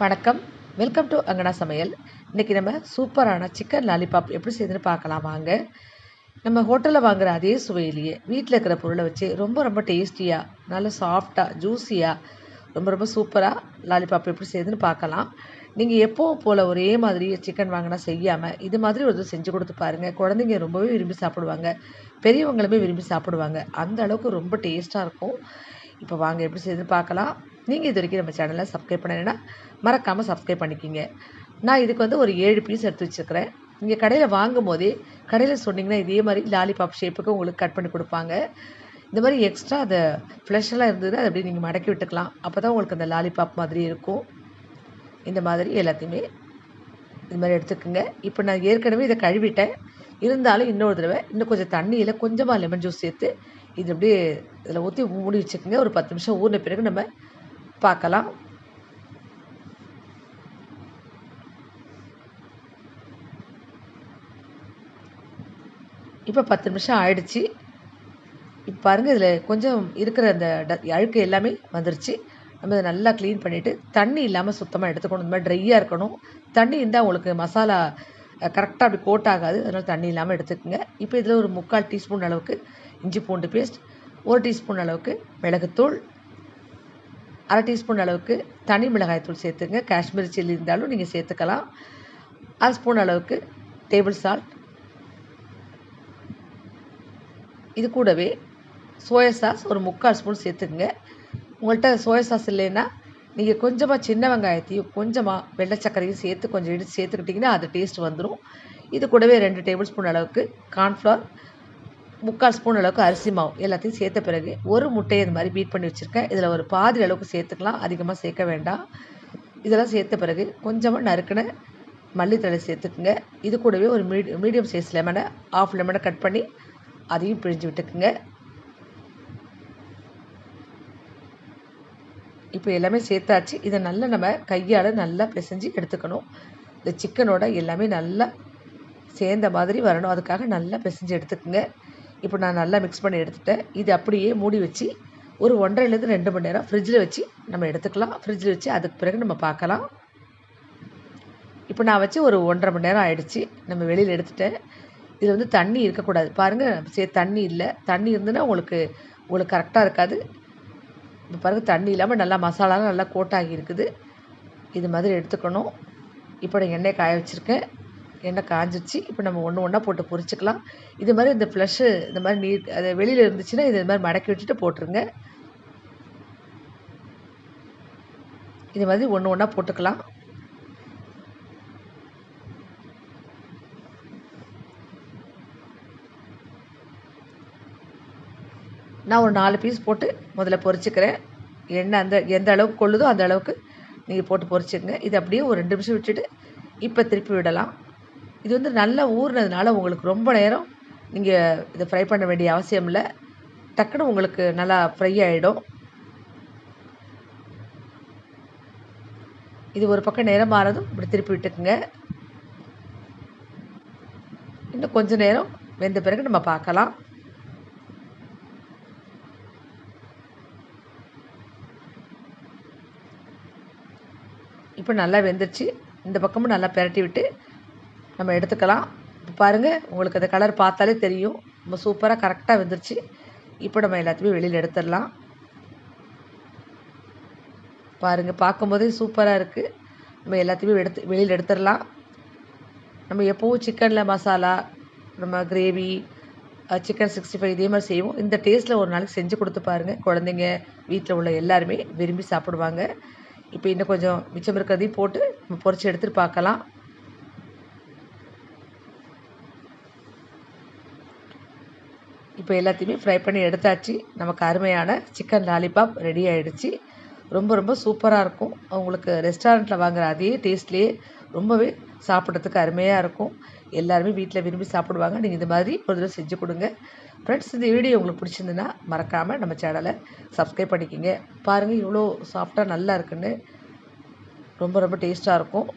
வணக்கம். Welcome to அங்கனா சமையல். இன்றைக்கி நம்ம சூப்பரான சிக்கன் லாலிபாப் எப்படி செய்யுதுன்னு பார்க்கலாம் வாங்க. நம்ம ஹோட்டலில் வாங்குற அதே சுவையிலேயே வீட்டில் இருக்கிற பொருளை வச்சு ரொம்ப ரொம்ப டேஸ்டியாக நல்ல சாஃப்டாக ஜூஸியாக ரொம்ப ரொம்ப சூப்பராக லாலிபாப் எப்படி செய்யுதுன்னு பார்க்கலாம். நீங்கள் எப்போவும் போல் ஒரே மாதிரி சிக்கன் வாங்கினா செய்யாமல் இது மாதிரி ஒரு செஞ்சு கொடுத்து பாருங்கள் குழந்தைங்க ரொம்பவே விரும்பி சாப்பிடுவாங்க. பெரியவங்களுமே விரும்பி சாப்பிடுவாங்க. அந்த அளவுக்கு ரொம்ப டேஸ்ட்டாக இருக்கும். இப்போ வாங்க எப்படி செய்யுதுன்னு பார்க்கலாம். நீங்கள் இது வரைக்கும் நம்ம சேனலை சப்ஸ்கிரைப் பண்ணலைன்னா மறக்காமல் சப்ஸ்கிரைப் பண்ணிக்கிங்க. நான் இதுக்கு வந்து ஒரு ஏழு பீஸ் எடுத்து வச்சுருக்கிறேன். நீங்கள் கடையில் வாங்கும் போதே கடையில் சொன்னீங்கன்னா இதே மாதிரி லாலிபாப் ஷேப்புக்கு உங்களுக்கு கட் பண்ணி கொடுப்பாங்க. இந்த மாதிரி எக்ஸ்ட்ரா அதை ஃப்ளஷெல்லாம் இருந்ததுன்னா அதை அப்படியே நீங்கள் மடக்கி விட்டுக்கலாம். அப்போ தான் உங்களுக்கு அந்த லாலிபாப் மாதிரி இருக்கும். இந்த மாதிரி எல்லாத்தையுமே இது மாதிரி எடுத்துக்கோங்க. இப்போ நான் ஏற்கனவே இதை கழுவிட்டேன். இருந்தாலும் இன்னொரு தடவை இன்னும் கொஞ்சம் தண்ணியில் கொஞ்சமாக லெமன் ஜூஸ் சேர்த்து இது அப்படியே இதில் ஊற்றி மூடி வச்சுக்கோங்க. ஒரு பத்து நிமிஷம் ஊறின பிறகு நம்ம பார்க்கலாம். இப்போ பத்து நிமிஷம் ஆயிடுச்சு. இப்போ பாருங்கள் இதில் கொஞ்சம் இருக்கிற அந்த அழுக்கு எல்லாமே வந்துருச்சு. நம்ம இதை நல்லா க்ளீன் பண்ணிவிட்டு தண்ணி இல்லாமல் சுத்தமாக எடுத்துக்கணும். இந்த மாதிரி ட்ரையாக இருக்கணும். தண்ணி இருந்தால் உங்களுக்கு மசாலா கரெக்டாக அப்படி கோட் ஆகாது அதனால் தண்ணி இல்லாமல் எடுத்துக்கோங்க. இப்போ இதில் ஒரு முக்கால் டீஸ்பூன் அளவுக்கு இஞ்சி பூண்டு பேஸ்ட் ஒரு டீஸ்பூன் அளவுக்கு மிளகுத்தூள் அரை டீஸ்பூன் அளவுக்கு தனி மிளகாய்த்தூள் சேர்த்துங்க. காஷ்மீரி சில்லி இருந்தாலும் நீங்கள் சேர்த்துக்கலாம். அரை ஸ்பூன் அளவுக்கு டேபிள் சால்ட். இது கூடவே சோயா சாஸ் ஒரு முக்கால் ஸ்பூன் சேர்த்துக்குங்க. உங்கள்கிட்ட சோயா சாஸ் இல்லைன்னா நீங்கள் கொஞ்சமாக சின்ன வெங்காயத்தையும் கொஞ்சமாக வெள்ளை சர்க்கரையும் சேர்த்து கொஞ்சம் எடுத்து சேர்த்துக்கிட்டிங்கன்னா அது டேஸ்ட் வந்துடும் இது கூடவே ரெண்டு டேபிள் ஸ்பூன் அளவுக்கு கார்ன்ஃப்ளவர் முக்கால் ஸ்பூன் அளவுக்கு அரிசி மாவு எல்லாத்தையும் சேர்த்த பிறகு ஒரு முட்டையை இந்த மாதிரி பீட் பண்ணி வச்சுருக்கேன். இதில் ஒரு பாதி அளவுக்கு சேர்த்துக்கலாம். அதிகமாக சேர்க்க வேண்டாம். இதெல்லாம் சேர்த்த பிறகு கொஞ்சமாக நறுக்கின மல்லித்தழை சேர்த்துக்குங்க. இது கூடவே ஒரு மீடியம் மீடியம் சைஸ் லெமனை ஆஃப் லெமனை கட் பண்ணி அதையும் பிழிஞ்சு விட்டுக்குங்க. இப்போ எல்லாமே சேர்த்தாச்சு. இதை நல்லா நம்ம கையால் நல்லா பிசைஞ்சு எடுத்துக்கணும். இந்த சிக்கனோட எல்லாமே நல்லா சேர்ந்த மாதிரி வரணும். அதுக்காக நல்லா பிசைஞ்சு எடுத்துக்கோங்க. இப்போ நான் நல்லா மிக்ஸ் பண்ணி எடுத்துட்டேன். இது அப்படியே மூடி வச்சு ஒரு ஒன்றரைலேருந்து ரெண்டு மணி நேரம் ஃப்ரிட்ஜில் வச்சு நம்ம எடுத்துக்கலாம். ஃப்ரிட்ஜில் வச்சு அதுக்கு பிறகு நம்ம பார்க்கலாம். இப்போ நான் வச்சு ஒரு ஒன்றரை மணி நேரம் ஆகிடுச்சு நம்ம வெளியில் எடுத்துட்டேன். இதில் வந்து தண்ணி இருக்கக்கூடாது. பாருங்கள் சே தண்ணி இல்லை. தண்ணி இருந்துன்னா உங்களுக்கு உங்களுக்கு கரெக்டாக இருக்காது. இப்போ பாருங்கள் தண்ணி இல்லாமல் நல்லா மசாலாலாம் நல்லா கோட்டாகி இருக்குது இது மாதிரி எடுத்துக்கணும். இப்போ நான் எண்ணெய் காய வச்சுருக்கேன். எண்ணெய் காஞ்சிருச்சு. இப்போ நம்ம ஒன்று ஒன்றா போட்டு பொரிச்சிக்கலாம். இது மாதிரி இந்த ஃப்ளஷ்ஷு இந்த மாதிரி நீர் அது வெளியில் இருந்துச்சுன்னா இது மாதிரி மடக்கி வச்சுட்டு போட்டுருங்க. இது மாதிரி ஒன்று ஒன்றா போட்டுக்கலாம். நான் ஒரு நாலு பீஸ் போட்டு முதல்ல பொரிச்சுக்கிறேன் எண்ணெய் அந்த எந்த அளவுக்கு கொள்ளுதோ அந்த அளவுக்கு நீங்கள் போட்டு பொரிச்சுக்கங்க இது அப்படியே ஒரு ரெண்டு நிமிஷம் விட்டுட்டு இப்போ திருப்பி விடலாம். இது வந்து நல்லா ஊறினதுனால உங்களுக்கு ரொம்ப நேரம் நீங்கள் இதை ஃப்ரை பண்ண வேண்டிய அவசியம் இல்லை. டக்குன்னு உங்களுக்கு நல்லா ஃப்ரை ஆகிடும் இது ஒரு பக்கம் நேரம் மாறதும் இப்படி திருப்பி விட்டுக்குங்க. இன்னும் கொஞ்சம் நேரம் வெந்த பிறகு நம்ம பார்க்கலாம். இப்போ நல்லா வெந்துருச்சு. இந்த பக்கமும் நல்லா பெரட்டி விட்டு நம்ம எடுத்துக்கலாம். இப்போ பாருங்கள் உங்களுக்கு அந்த கலர் பார்த்தாலே தெரியும். ரொம்ப சூப்பராக கரெக்டாக வந்துருச்சு. இப்போ நம்ம எல்லாத்தையுமே வெளியில் எடுத்துடலாம். பாருங்கள் பார்க்கும்போதே சூப்பராக இருக்குது நம்ம எல்லாத்தையுமே எடுத்து வெளியில் எடுத்துடலாம். நம்ம எப்போவும் சிக்கனில் மசாலா நம்ம கிரேவி சிக்கன் சிக்ஸ்டி ஃபைவ் இதே மாதிரி செய்வோம். இந்த டேஸ்ட்டில் ஒரு நாளைக்கு செஞ்சு கொடுத்து பாருங்கள் குழந்தைங்க வீட்டில் உள்ள எல்லாருமே விரும்பி சாப்பிடுவாங்க. இப்போ இன்னும் கொஞ்சம் மிச்சம் இருக்கிறதையும் போட்டு நம்ம பொறிச்சு எடுத்துகிட்டு பார்க்கலாம். இப்போ எல்லாத்தையுமே ஃப்ரை பண்ணி எடுத்தாச்சு. நமக்கு அருமையான சிக்கன் லாலிபாப் ரெடி ஆகிடுச்சு ரொம்ப ரொம்ப சூப்பராக இருக்கும். அவங்களுக்கு ரெஸ்டாரண்ட்டில் வாங்குகிற அதே டேஸ்ட்லேயே ரொம்பவே சாப்பிட்றதுக்கு அருமையாக இருக்கும். எல்லாருமே வீட்டில் விரும்பி சாப்பிடுவாங்க. நீங்கள் இது மாதிரி ஒரு தடவை செஞ்சு கொடுங்க. ஃப்ரெண்ட்ஸ் இந்த வீடியோ உங்களுக்கு பிடிச்சிருந்துன்னா மறக்காமல் நம்ம சேனலை சப்ஸ்கிரைப் பண்ணிக்கிங்க. பாருங்கள் இவ்வளோ சாஃப்டாக நல்லா இருக்குன்னு. ரொம்ப ரொம்ப டேஸ்ட்டாக இருக்கும்.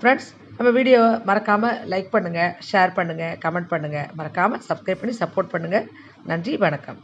ஃப்ரெண்ட்ஸ் நம்ம வீடியோவை மறக்காமல் லைக் பண்ணுங்கள் ஷேர் பண்ணுங்கள் கமெண்ட் பண்ணுங்கள் மறக்காமல் சப்ஸ்கிரைப் பண்ணி சப்போர்ட் பண்ணுங்கள் நன்றி வணக்கம்.